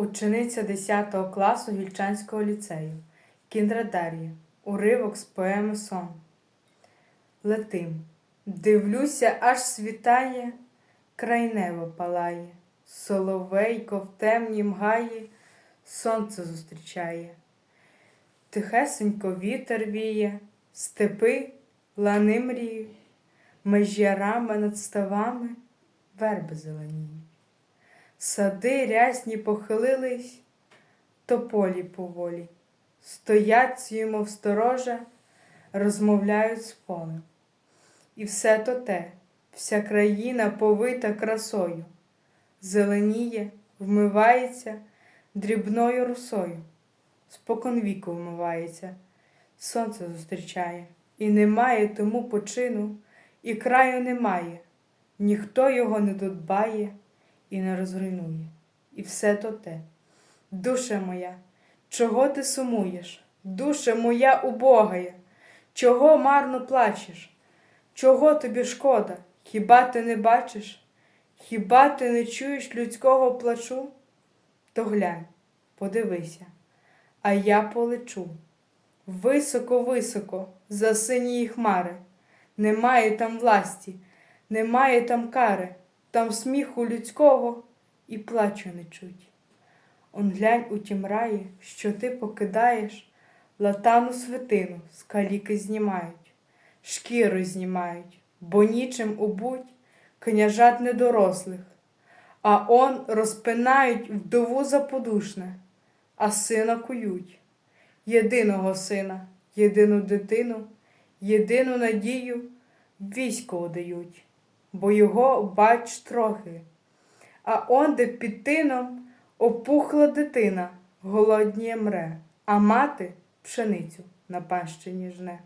Учениця 10 класу Гільчанського ліцею Кіндра Дар'я. Уривок з поеми Сон. Летим. Дивлюся, аж світає, край небо палає, соловейко в темнім мгаї сонце зустрічає. Тихесенько вітер віє, степи, лани мріють, меж ярами над ставами верби зеленіють. Сади рясні похилились, тополі поволі, стоять сімо сторожа, розмовляють з полем. І все то те, вся країна повита красою, зеленіє, вмивається дрібною росою, спокон віку вмивається, сонце зустрічає, і немає тому почину, і краю немає, ніхто його не додбає і не розруйнує. І все то те. Душе моя, чого ти сумуєш? Душе моя убогая, чого марно плачеш? Чого тобі шкода? Хіба ти не бачиш? Хіба ти не чуєш людського плачу? То глянь, подивися, а я полечу. Високо-високо, за синії хмари. Немає там власті, немає там кари, там сміху людського і плачу не чуть. Он глянь у тім раї, що ти покидаєш, латану свитину з каліки знімають, шкіру знімають, бо нічим убуть княжат недорослих, а он розпинають вдову заподушне, а сина кують, єдиного сина, єдину дитину, єдину надію військо одають, бо його бач трохи. А онде під тином опухла дитина, голодніє мре, а мати пшеницю на панщині жне.